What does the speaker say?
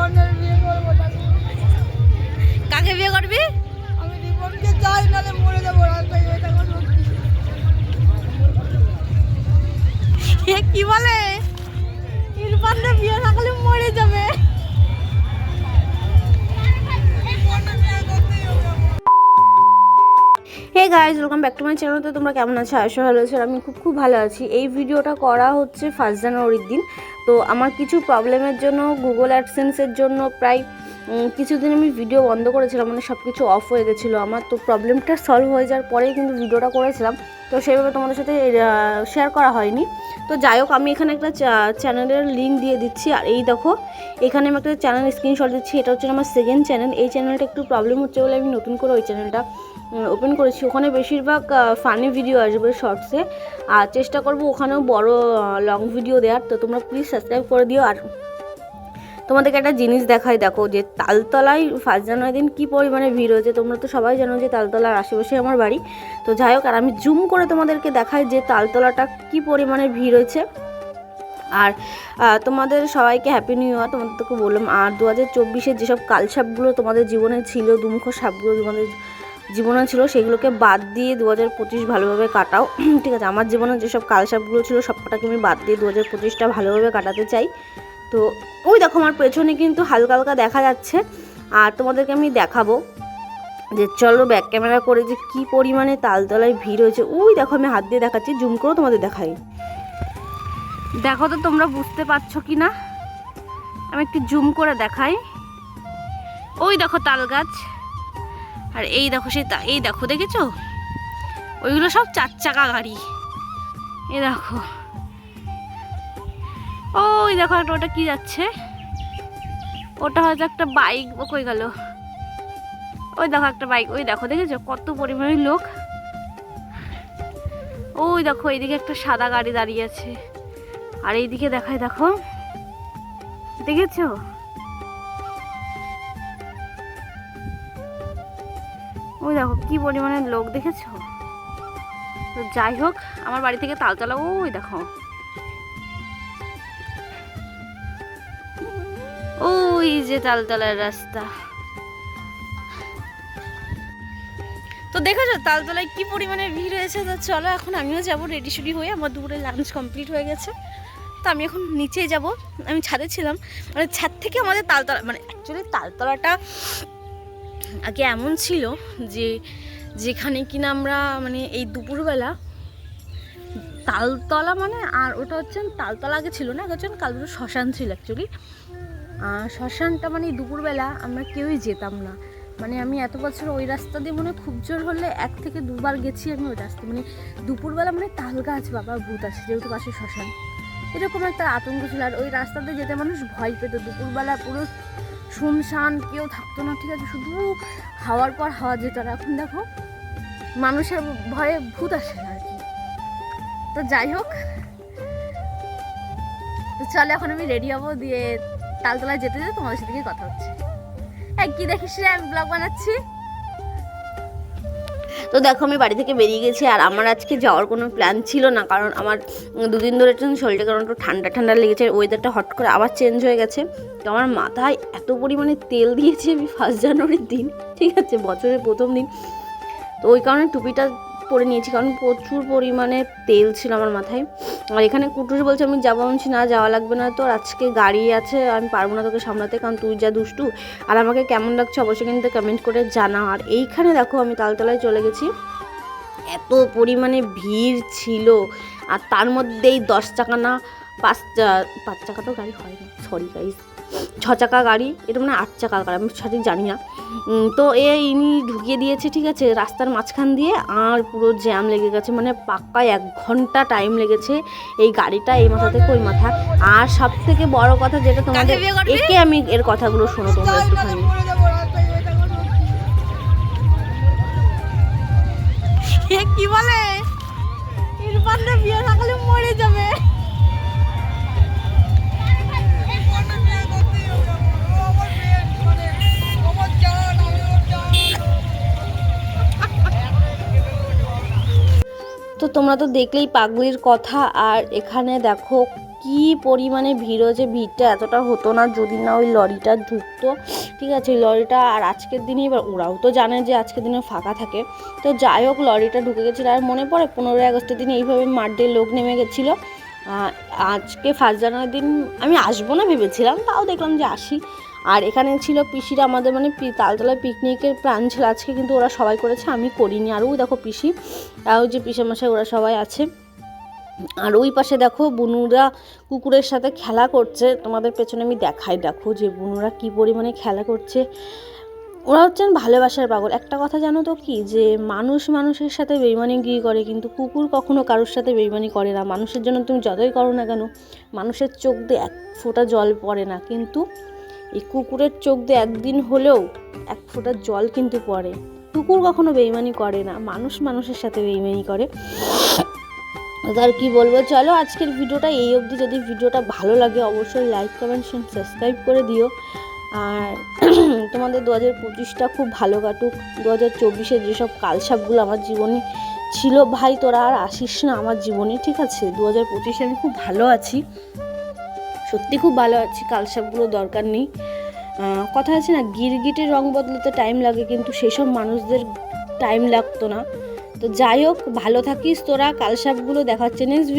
রিবনের বিয়ে করব কাকে বিয়ে করবি? আমি রিবনকে চাই নাহলে মরে যাব রাস্তায় এটা কোনো কি বলে? ইরফানরা বিয়ে না করলে মরে যাবে। Guys welcome back to my channel তো তোমরা কেমন আছো? আশা ভালো আছো। আমি খুব খুব ভালো আছি। এই ভিডিওটা করা হচ্ছে ফার্স্ট জানুয়ারির দিন। তো আমার কিছু প্রবলেমের জন্য গুগল অ্যাডসেন্সের জন্য প্রায় কিছুদিন আমি ভিডিও বন্ধ করেছিলাম। মানে সব কিছু অফ হয়ে গেছিল। আমার তো প্রবলেমটা সলভ হয়ে যাওয়ার পরেই কিন্তু ভিডিওটা করেছিলাম। তো সেইভাবে তোমাদের সাথে শেয়ার করা হয়নি। তো যাই হোক, আমি এখানে একটা চ্যানেলের লিঙ্ক দিয়ে দিচ্ছি। আর এই দেখো, এখানে আমি একটা চ্যানেল স্ক্রিনশট দিচ্ছি। এটা হচ্ছে আমার সেকেন্ড চ্যানেল এই চ্যানেলটা একটু প্রবলেম হচ্ছে বলে আমি নতুন করে ওই চ্যানেলটা ওপেন করেছি। ওখানে বেশিরভাগ ফানি ভিডিও আসবে শর্টসে আর চেষ্টা করব ওখানেও বড় লং ভিডিও দেওয়ার তো তোমরা প্লিজ সাবস্ক্রাইব করে দিও। আর তোমাদেরকে একটা জিনিস দেখাই, দেখো যে তালতলায় ফার্স্ট জানুয়ারি দিন কী পরিমাণে ভিড় হয়েছে, তোমরা তো সবাই জানো যে তালতলার আশেপাশে আমার বাড়ি। তো যাই হোক, আর আমি জুম করে তোমাদেরকে দেখাই যে তালতলাটা কী পরিমাণে ভিড় হয়েছে। আর তোমাদের সবাইকে হ্যাপি নিউ ইয়ার তোমাদেরকে বললাম, আর দু হাজার চব্বিশের যেসব কালসাপগুলো তোমাদের জীবনে ছিল, দুমুখ সাপগুলো তোমাদের জীবনে ছিল, সেগুলোকে বাদ দিয়ে দু হাজার পঁচিশ ভালোভাবে কাটাও। ঠিক আছে, আমার জীবনে যেসব কালসাপগুলো ছিল সবটাকে আমি বাদ দিয়ে দু হাজার পঁচিশটা ভালোভাবে কাটাতে চাই। তো, ওই দেখো, আমার পেছনে কিন্তু হালকা হালকা দেখা যাচ্ছে। আর তোমাদেরকে আমি দেখাবো যে, চলো ব্যাক ক্যামেরা করে যে, কি পরিমাণে তালতলায় ভিড় হয়েছে। ওই দেখো, আমি হাত দিয়ে দেখাচ্ছি জুম করেও তোমাদের দেখাই। দেখো তো, তোমরা বুঝতে পারছ কি না? আমি একটু জুম করে দেখাই। ওই দেখো, তাল গাছ। আর এই দেখো সে এই দেখো, দেখেছ? ওইগুলো সব চার চাকা গাড়ি। এই দেখো। ও ওই দেখো একটা, ওটা কি যাচ্ছে? ওটা হয়তো একটা বাইক, ও কই গেল? ওই দেখো একটা বাইক, ওই দেখো, দেখেছ? কত পরিমাণে লোক। ওই দেখো, এইদিকে একটা সাদা গাড়ি দাঁড়িয়ে আছে। আর এইদিকে দেখায়, দেখো। দেখেছ? ওই দেখো, কি পরিমাণে লোক দেখেছ? তো যাই হোক, আমার বাড়ি থেকে তালতলা ওই দেখো। ওই যে তালতলার রাস্তা। তো দেখেছ তালতলায় কি পরিমাণে ভিড় হয়েছে? তো চলো এখন আমিও যাব রেডি শুডি হয়ে, আমার দুপুরে লাঞ্চ কমপ্লিট হয়ে গেছে। তো আমি এখন নিচে যাব, আমি ছাদে ছিলাম। মানে ছাদ থেকে আমাদের তালতলা মানে অ্যাকচুয়ালি তালতলাটা আগে এমন ছিল যে যেখানে কিনা আমরা মানে এই দুপুরবেলা তালতলা মানে আর ওটা হচ্ছে তালতলা আগে ছিল না হচ্ছে কালপুর শ্মশান ছিল অ্যাকচুয়ালি শ্মশানটা মানে দুপুরবেলা আমরা কেউই যেতাম না। মানে আমি এত বছর ওই রাস্তা দিয়ে মনে খুব জোর হলে এক থেকে দুবার গেছি আমি ওই রাস্তা। মানে দুপুরবেলা মানে তাল গাছ বাবা ভূত আছে, যেহেতু পাশে শ্মশান। এরকম একটা আতঙ্ক ছিল। আর ওই রাস্তাতে যেতে মানুষ ভয় পেত। দুপুরবেলা পুরো শুনশান, কেউ থাকতো না, ঠিক আছে? শুধু হাওয়ার পর হাওয়া যেত এখন দেখো, মানুষের ভয়ে ভূত আসে না আর কি। তো যাই হোক, তো চলে এখন আমি রেডি হব দিয়ে তালতলায় যেতে যেতে তোমাদের সাথে কথা হচ্ছে। হ্যাঁ কি দেখিস রে, আমি ব্লগ বানাচ্ছি। তো দেখো, আমি বাড়ি থেকে বেরিয়ে গেছি আর আমার আজকে যাওয়ার কোনো প্ল্যান ছিল না, কারণ আমার দুদিন ধরে একটু শরীরটা কারণ একটু ঠান্ডা ঠান্ডা লেগেছে ওয়েদারটা হট করে আবার চেঞ্জ হয়ে গেছে। তো আমার মাথায় এত পরিমাণে তেল দিয়েছি আমি ফার্স্ট জানুয়ারির দিন, ঠিক আছে, বছরের প্রথম দিন। তো ওই কারণে টুপিটা পরে নিয়েছি, কারণ প্রচুর পরিমাণে তেল ছিল আমার মাথায়। আর এখানে কুটুরি বলছে, আমি যাব। বলছি, না, যাওয়া লাগবে না তোর, আজকে গাড়ি আছে, আমি পারব না তোকে সামলাতে, কারণ তুই যা দুষ্টু। আর আমাকে কেমন লাগছে অবশ্যই কিন্তু কমেন্ট করে জানা। আর এইখানে দেখো, আমি তালতলায় চলে গেছি। এত পরিমাণে ভিড় ছিল, আর তার মধ্যেই দশ চাকা না পাঁচ পাঁচ চাকা তো গাড়ি হয় না। সরি গাইস ছ চাকা গাড়ি এটা মানে আট চাকা গাড়ি আমি সঠিক জানি না। তো এ ইনি ঢুকিয়ে দিয়েছে ঠিক আছে রাস্তার মাঝখান দিয়ে আর পুরো জ্যাম লেগে গেছে মানে পাক্কা এক ঘণ্টা টাইম লেগেছে এই গাড়িটা এই মাথা থেকে ওই মাথা। আর সব থেকে বড় কথা যেটা তোমাদের একে আমি এর কথাগুলো শোনো তোমরা একটুখানি। কি বলে? বিয়ে না করলে মরে যাবে। তো তোমরা তো দেখলেই পাগলির কথা। আর এখানে দেখো কি পরিমাণে ভিড় হয়েছে। ভিড়টা এতটা হতো না যদি না ওই লরিটা ঢুকতো। ঠিক আছে লরিটা আর আজকের দিনে এবার ওরাও তো জানে যে আজকের দিনে ফাঁকা থাকে। তো যাই হোক, লরিটা ঢুকে গেছিল। আর মনে পড়ে পনেরোই আগস্টের দিন এইভাবে মাঠে লোক নেমে গেছিল। আজকে ফার্স্ট জানুয়ারির দিন আমি আসব না ভেবেছিলাম, তাও দেখলাম যে আসি। আর এখানে ছিল পিসিরা আমাদের মানে তালতলায় পিকনিকের প্রাণ ছিল। আজকে কিন্তু ওরা সবাই করেছে, আমি করিনি। আর ওই দেখো পিসি ওই যে পিসেমশাই, ওরা সবাই আছে। আর ওই পাশে দেখো বুনুরা কুকুরের সাথে খেলা করছে। তোমাদের পেছনে আমি দেখাই, দেখো যে বুনুরা কি পরিমাণে খেলা করছে। ওরা হচ্ছেন ভালোবাসার পাগল। একটা কথা জানো তো কি? যে মানুষ মানুষের সাথে বেইমানি বেইমানিগিরি করে, কিন্তু কুকুর কখনো কারোর সাথে বেইমানি করে না। মানুষের জন্য তুমি যতই করো না কেন, মানুষের চোখ দিয়ে এক ফোঁটা জল পড়ে না। কিন্তু এই কুকুরের চোখ দিয়ে একদিন হলেও এক ফোঁটা জল কিন্তু পড়ে। কুকুর কখনো বেইমানি করে না, মানুষ মানুষের সাথে বেইমানি করে। আর কি বলব, চলো আজকের ভিডিওটা এই অবধি। যদি ভিডিওটা ভালো লাগে, অবশ্যই লাইক কমেন্ট সাবস্ক্রাইব করে দিও। আর তোমাদের দু হাজার পঁচিশটা খুব ভালো কাটুক। দু হাজার চব্বিশে যেসব কালসাপগুলো আমার জীবনে ছিল, ভাই তোরা আর আসিস না আমার জীবনে, ঠিক আছে? দু হাজার পঁচিশে আমি খুব ভালো আছি। সত্যি খুব ভালো আছি কালসাপগুলো দরকার নেই। কথা আছে না, গিরগিটের রং বদলাতে টাইম লাগে, কিন্তু সেসব মানুষদের টাইম লাগতো না। তো যাই হোক, ভালো থাকিস তোরা কালসাপগুলো দেখাচ্ছে। নেক্সট